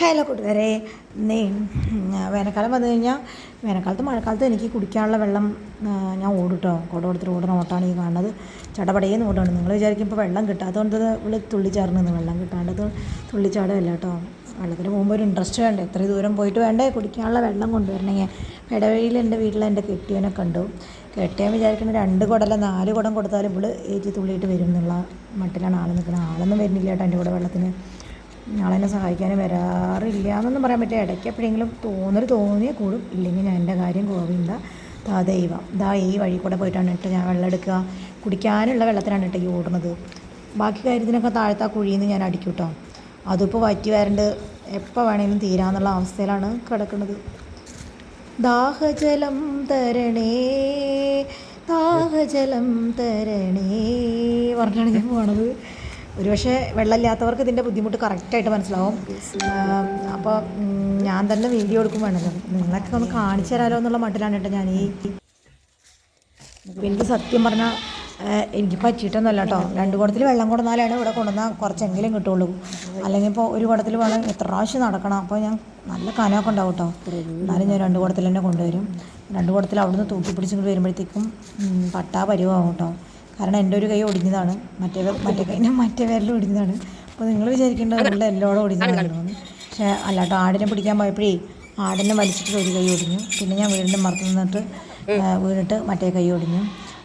Hello കൂട്ടുകാരെ. നീ വേനൽക്കാലം വന്നു കഴിഞ്ഞാൽ വേനൽക്കാലത്ത് മഴക്കാലത്ത് എനിക്ക് കുടിക്കാനുള്ള വെള്ളം ഞാൻ ഓടിട്ടോ. കുട കൊടുത്തിട്ട് ഓടുന്ന ഓട്ടാണ് ഈ കാണുന്നത്. ചടപടയെന്ന് ഓടുകയാണ്. നിങ്ങൾ വിചാരിക്കും ഇപ്പോൾ വെള്ളം കിട്ടാത്തതുകൊണ്ട് ഇവിടെ തുള്ളിച്ചാടുന്നത് വെള്ളം കിട്ടാണ്ടത് തുള്ളിച്ചാടുകയല്ല കേട്ടോ. വെള്ളത്തിന് പോകുമ്പോൾ ഒരു ഇൻട്രസ്റ്റ് വേണ്ടേ? എത്ര ദൂരം പോയിട്ട് വേണ്ടേ കുടിക്കാനുള്ള വെള്ളം കൊണ്ടുവരണമെങ്കിൽ ഇടവഴിയിൽ എന്റെ വീട്ടിൽ എന്റെ കെട്ടിയവനെ കണ്ടു. കെട്ടിയാൻ വിചാരിക്കുന്നത് രണ്ട് കുടല നാല് കുടം കൊടുത്താലും ഇവൾ ഏറ്റി തുള്ളിയിട്ട് വരും എന്നുള്ള മട്ടിലാണ് ആൾ നിൽക്കുന്നത്. ആളൊന്നും വരുന്നില്ല കേട്ടോ എന്റെ കൂടെ വെള്ളത്തിന്. ആളെന്നെ സഹായിക്കാനും വരാറില്ല എന്നൊന്നും പറയാൻ പറ്റില്ല. ഇടയ്ക്ക് എപ്പോഴെങ്കിലും തോന്നൽ തോന്നിയാൽ കൂടും. ഇല്ലെങ്കിൽ ഞാൻ എന്റെ കാര്യം ഗോവിന്ദ താ ദൈവം. ദാ ഈ വഴി കൂടെ പോയിട്ടാണ് ഇട്ട് ഞാൻ വെള്ളം എടുക്കുക. കുടിക്കാനുള്ള വെള്ളത്തിനാണ് ഇട്ട് ഈ ഓടുന്നത്. ബാക്കി കാര്യത്തിനൊക്കെ താഴത്തെ ആ കുഴിയിൽ നിന്ന് ഞാൻ അടിക്കും കേട്ടോ അതിപ്പോൾ വറ്റി വരണ്ട് എപ്പോൾ വേണമെങ്കിലും തീരാന്നുള്ള അവസ്ഥയിലാണ് കിടക്കുന്നത്. ദാഹജലം തരണേ ദാഹജലം തരണേ പറഞ്ഞാണ് ഞാൻ പോണത്. ഒരുപക്ഷെ വെള്ളമില്ലാത്തവർക്ക് ഇതിന്റെ ബുദ്ധിമുട്ട് കറക്റ്റായിട്ട് മനസ്സിലാവും. അപ്പോൾ ഞാൻ തന്നെ വീഡിയോ എടുക്കും വേണമല്ലോ നിങ്ങളൊക്കെ ഒന്ന് കാണിച്ചു തരാമല്ലോ എന്നുള്ള മട്ടിലാണ് കേട്ടോ ഞാൻ ഈ എനിക്ക് സത്യം പറഞ്ഞാൽ എനിക്ക് പറ്റിയിട്ടൊന്നുമല്ല കേട്ടോ. രണ്ട് കുടത്തിൽ വെള്ളം കൊണ്ടുവന്നാലാണ് ഇവിടെ കൊണ്ടുവന്നാൽ കുറച്ചെങ്കിലും കിട്ടുള്ളൂ. അല്ലെങ്കിൽ ഇപ്പോൾ ഒരു കുടത്തിൽ വെള്ളം എത്ര പ്രാവശ്യം നടക്കണം. അപ്പോൾ ഞാൻ നല്ല കനമൊക്കെ ഉണ്ടാവും കേട്ടോ. എന്നാലും ഞാൻ രണ്ട് കുടത്തിൽ തന്നെ കൊണ്ടുവരും. രണ്ട് കുടത്തിൽ അവിടുന്ന് തൂക്കി പിടിച്ചിട്ട് വരുമ്പോഴത്തേക്കും പട്ടാ പരിവാകും കേട്ടോ. കാരണം എന്റെ ഒരു കൈ ഒടിഞ്ഞതാണ്. മറ്റേ മറ്റേ കൈ മറ്റേ വിരലും ഒടിഞ്ഞതാണ്. അപ്പോൾ നിങ്ങൾ വിചാരിക്കേണ്ടത് ഉള്ള എല്ലോടെ ഒടിഞ്ഞതാണ് പക്ഷേ അല്ലട്ടോ ആടിനെ പിടിക്കാൻ പോയപ്പോഴേ ആടിനെ വലിച്ചിട്ട് ഒരു കൈ ഒടിഞ്ഞു. പിന്നെ ഞാൻ വീടിന്റെ മറത്ത് നിന്നിട്ട് വീണിട്ട് മറ്റേ കൈ ഒടിഞ്ഞു.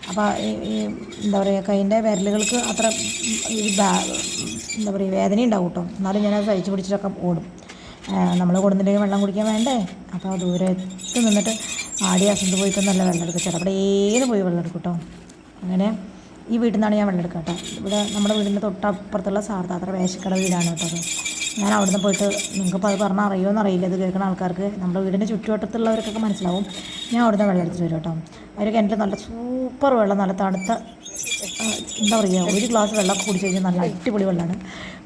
അപ്പോൾ ഈ എന്താ പറയുക കൈന്റെ വിരലുകൾക്ക് അത്ര ഈ എന്താ പറയുക വേദന ഉണ്ടാവും കേട്ടോ. എന്നാലും ഞാനത് സഹിച്ച് പിടിച്ചിട്ടൊക്കെ ഓടും. നമ്മൾ കൊടുത്തിട്ടുണ്ടെങ്കിൽ വെള്ളം കുടിക്കാൻ വേണ്ടേ? അപ്പോൾ ദൂരത്ത് നിന്നിട്ട് ആടി അസന്ത് പോയിട്ട് നല്ല വെള്ളം എടുക്കുക ചിലപ്പോൾ പോയി വെള്ളം എടുക്കും കേട്ടോ. അങ്ങനെ ഈ വീട്ടിൽ നിന്നാണ് ഞാൻ വെള്ളം എടുക്കുക കേട്ടോ ഇവിടെ നമ്മുടെ വീടിന്റെ തൊട്ടപ്പുറത്തുള്ള സാർദാത്ര വേശക്കട വീടാണ് കേട്ടോ ഞാൻ അവിടുന്ന് പോയിട്ട് നിങ്ങൾക്കിപ്പോൾ അത് പറഞ്ഞാൽ അറിയുമോ അറിയില്ല. ഇത് കേൾക്കുന്ന ആൾക്കാർക്ക് നമ്മുടെ വീടിന്റെ ചുറ്റുവട്ടത്തുള്ളവർക്കൊക്കെ മനസ്സിലാവും. ഞാൻ അവിടുന്ന് വെള്ളം എടുത്തിട്ട് വരും കേട്ടോ. അവർ കിണറ്റിൽ നല്ല സൂപ്പർ വെള്ളം നല്ല തണുത്ത എന്താ പറയുക ഒരു ഗ്ലാസ് വെള്ളമൊക്കെ കുടിച്ച് കഴിഞ്ഞാൽ നല്ല അടിപൊളി വെള്ളമാണ്.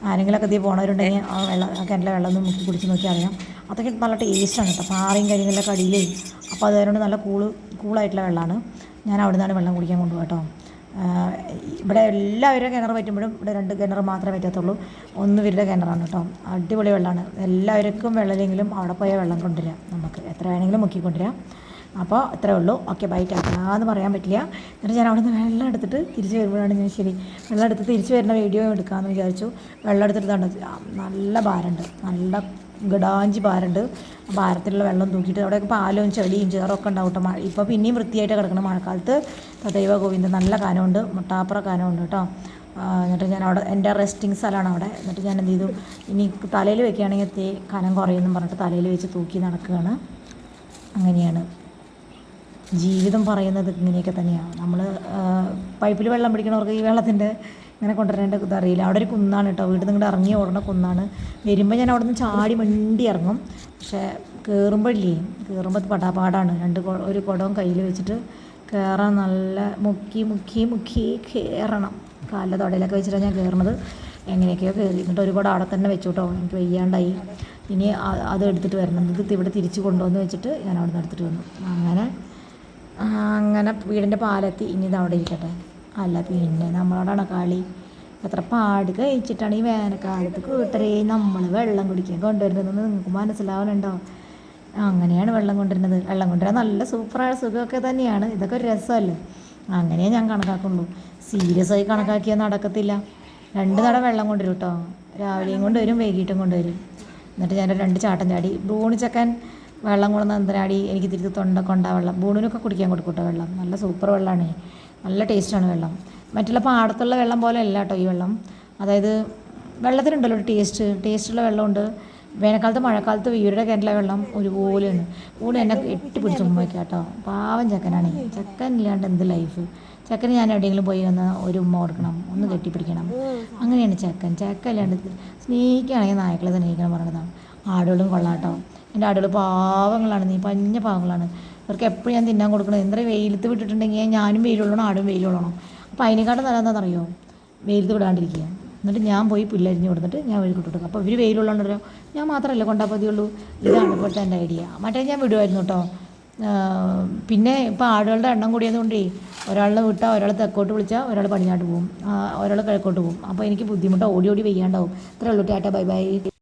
ആരെങ്കിലുമൊക്കെ ഇതിൽ പോണവരുണ്ടെങ്കിൽ ആ വെള്ളം കിണറ്റിലെ വെള്ളം ഒന്ന് മുക്കി കുടിച്ച് നോക്കി അറിയാം. അതൊക്കെ നല്ല ടേസ്റ്റാണ് കേട്ടോ. പാറയും കരിങ്കല്ലൊക്കെ അടിയിലേ. അപ്പോൾ അതുകൊണ്ട് നല്ല കൂൾ കൂളായിട്ടുള്ള വെള്ളമാണ്. ഞാൻ അവിടുന്നാണ് വെള്ളം കുടിക്കാൻ കൊണ്ടുപോകാം കേട്ടോ. ഇവിടെ എല്ലാവരും കിണർ പറ്റുമ്പോഴും ഇവിടെ രണ്ട് കിണർ മാത്രമേ പറ്റത്തുള്ളൂ. ഒന്ന് ഇവരുടെ കിണറാണ് കേട്ടോ. അടിപൊളി വെള്ളമാണ്. എല്ലാവർക്കും വെള്ളമില്ലെങ്കിലും അവിടെ പോയ വെള്ളം കൊണ്ടുവരാം നമുക്ക്. എത്ര വേണമെങ്കിലും മുക്കിക്കൊണ്ടുവരാം അപ്പോൾ അത്രേ ഉള്ളൂ. ഓക്കെ ബൈ ടാറ്റാന്ന് പറയാൻ പറ്റില്ല. എന്നിട്ട് ഞാൻ അവിടെ നിന്ന് വെള്ളം എടുത്തിട്ട് തിരിച്ച് വരുമ്പോഴാണ് ഞാൻ ശരി വെള്ളം എടുത്ത് തിരിച്ച് വരുന്ന വീഡിയോ എടുക്കാമെന്ന് വിചാരിച്ചു. വെള്ളം എടുത്തിട്ട് നല്ല ഭാരമുണ്ട്. നല്ല ഗഡാഞ്ചി പാരുണ്ട്. പാരത്തിലുള്ള വെള്ളം തൂക്കിയിട്ട് അവിടെയൊക്കെ പാലും ചെളിയും ചേറൊക്കെ ഉണ്ടാവും കേട്ടോ. മഴ ഇപ്പോൾ പിന്നെയും വൃത്തിയായിട്ട് കിടക്കണം മഴക്കാലത്ത്. തദൈവ ഗോവിന്ദൻ നല്ല കാനമുണ്ട് മുട്ടാപ്പുറ കാനമുണ്ട് കേട്ടോ. എന്നിട്ട് ഞാൻ അവിടെ എന്റെ റെസ്റ്റിംഗ് സ്ഥലമാണ് അവിടെ. എന്നിട്ട് ഞാൻ എന്ത് ചെയ്തു? ഇനി തലയിൽ വെക്കുകയാണെങ്കിൽ തേ കനം കുറയുമെന്നും പറഞ്ഞിട്ട് തലയിൽ വെച്ച് തൂക്കി നടക്കുകയാണ്. അങ്ങനെയാണ്. ജീവിതം പറയുന്നത് ഇങ്ങനെയൊക്കെ തന്നെയാണ്. നമ്മൾ പൈപ്പിൽ വെള്ളം പിടിക്കണവർക്ക് ഈ വെള്ളത്തിന്റെ ഇങ്ങനെ കൊണ്ടുവരേണ്ട ഇതറിയില്ല അവിടെ ഒരു കുന്നാണ് കേട്ടോ. വീട്ടിൽ നിന്ന് ഇങ്ങോട്ട് ഇറങ്ങി ഓടുന്ന കുന്നാണ്. വരുമ്പോൾ ഞാൻ അവിടെ നിന്ന് ചാടി മണ്ടി ഇറങ്ങും. പക്ഷേ കയറുമ്പോഴില്ലേ കയറുമ്പോൾ പടാപാടാണ്. രണ്ട് ഒരു കുടവും കയ്യിൽ വെച്ചിട്ട് കയറാൻ നല്ല മുക്കി മുക്കി മുക്കി കയറണം കാലിലെ തൊടയിലൊക്കെ വെച്ചിട്ടാണ് ഞാൻ കയറണത് എങ്ങനെയൊക്കെയോ കയറി എന്നിട്ട് ഒരുപാട് അവിടെ തന്നെ വെച്ചു കേട്ടോ എനിക്ക് വയ്യാണ്ടായി. ഇനി അത് എടുത്തിട്ട് വരണം. ഇത് ഇവിടെ തിരിച്ച് കൊണ്ടുവന്ന് വെച്ചിട്ട് ഞാൻ അവിടെ നിന്ന് എടുത്തിട്ട് വന്നു. അങ്ങനെ അങ്ങനെ വീടിന്റെ പാലെത്തി ഇനി ഇത് അവിടെ ഇരിക്കട്ടെ. അല്ല പിന്നെ നമ്മളോടാണ് കളി? എത്ര പാട് കഴിച്ചിട്ടാണ് ഈ വേനൽക്കാലത്ത് കൂട്ടരേ നമ്മൾ വെള്ളം കുടിക്കാൻ കൊണ്ടുവരുന്നതെന്ന് നിങ്ങൾക്ക് മനസ്സിലാവുന്നുണ്ടോ അങ്ങനെയാണ് വെള്ളം കൊണ്ടുവരുന്നത്. വെള്ളം കൊണ്ടുവരാൻ നല്ല സൂപ്പറായ സുഖമൊക്കെ തന്നെയാണ്. ഇതൊക്കെ ഒരു രസമല്ലേ? അങ്ങനെ ഞാൻ കണക്കാക്കുള്ളൂ. സീരിയസ് ആയി കണക്കാക്കിയാൽ നടക്കത്തില്ല. രണ്ട് നട വെള്ളം കൊണ്ടുവരും കേട്ടോ. രാവിലെയും കൊണ്ടുവരും വൈകിട്ടും കൊണ്ടുവരും. എന്നിട്ട് ഞാൻ രണ്ട് ചാട്ടം ചാടി. ബൂണി ചക്കൻ വെള്ളം കൊണ്ടുവന്ന് എന്തിനാടി എനിക്ക് തിരിച്ച് തൊണ്ട കൊണ്ട വെള്ളം. ബൂണിനൊക്കെ കുടിക്കാൻ കൊടുക്കും കേട്ടോ വെള്ളം. നല്ല സൂപ്പർ വെള്ളമാണ് നല്ല ടേസ്റ്റാണ് വെള്ളം. മറ്റുള്ള പാടത്തുള്ള വെള്ളം പോലെ അല്ല കേട്ടോ ഈ വെള്ളം. അതായത് വെള്ളത്തിനുണ്ടല്ലോ ഒരു ടേസ്റ്റ്. ടേസ്റ്റുള്ള വെള്ളമുണ്ട്. വേനൽക്കാലത്ത് മഴക്കാലത്ത് ഇവരുടെ കിണറ്റിലെ വെള്ളം ഒരുപോലെയാണ്. കൂടെ എന്നെ എട്ടി പിടിച്ച് ഉമ്മ വയ്ക്കാം കേട്ടോ പാവം ചെക്കനാണ്. ചെക്കൻ ഇല്ലാണ്ട് എന്ത് ലൈഫ്? ചെക്കന് ഞാൻ എവിടെയെങ്കിലും പോയി ഒന്ന് ഒരു ഉമ്മ കൊടുക്കണം. ഒന്ന് കെട്ടിപ്പിടിക്കണം. അങ്ങനെയാണ് ചെക്കൻ. ചെക്കൻ ഇല്ലാണ്ട് സ്നേഹിക്കുകയാണെങ്കിൽ നായ്ക്കളെ സ്നേഹിക്കണം പറയണതാണ് ആടുകളും കൊള്ളാട്ടോ എന്റെ ആടുകൾ പാവങ്ങളാണ്. നീ പഞ്ഞ പാവങ്ങളാണ്. ഇവർക്ക് എപ്പോഴും ഞാൻ തിന്നാൻ കൊടുക്കണം എന്താ വെയിലത്ത് വിട്ടിട്ടുണ്ടെങ്കിൽ ഞാനും വെയിലുള്ളണം ആടും വെയിലുള്ളണം അപ്പോൾ അതിനെക്കാട്ടും നല്ല എന്താണെന്നറിയോ വെയിലത്ത് വിടാണ്ടിരിക്കുക. എന്നിട്ട് ഞാൻ പോയി പുല്ലരിഞ്ഞ് കൊടുത്തിട്ട് ഞാൻ വഴി കൊടുക്കും അപ്പോൾ ഇവർ വെയിലുള്ളതുകൊണ്ടല്ലോ ഞാൻ മാത്രമല്ല കൊണ്ടാൽ മതിയുള്ളൂ ഇതാണ് ഇപ്പോഴത്തെ എന്റെ ഐഡിയ. മറ്റേ ഞാൻ വിടുമായിരുന്നു കേട്ടോ. പിന്നെ ഇപ്പോൾ ആടുകളുടെ എണ്ണം കൂടിയതുകൊണ്ടേ ഒരാളെ വിട്ടാൽ ഒരാൾ തെക്കോട്ട് വിളിച്ചാൽ ഒരാൾ പടിഞ്ഞാട്ട് പോകും. ഒരാൾ കിഴക്കോട്ട് പോകും. അപ്പോൾ എനിക്ക് ബുദ്ധിമുട്ടാണ് ഓടി ഓടി വെയ്യാണ്ടാവും. ഇത്രേ ഉള്ളൂ. Tata bye bye.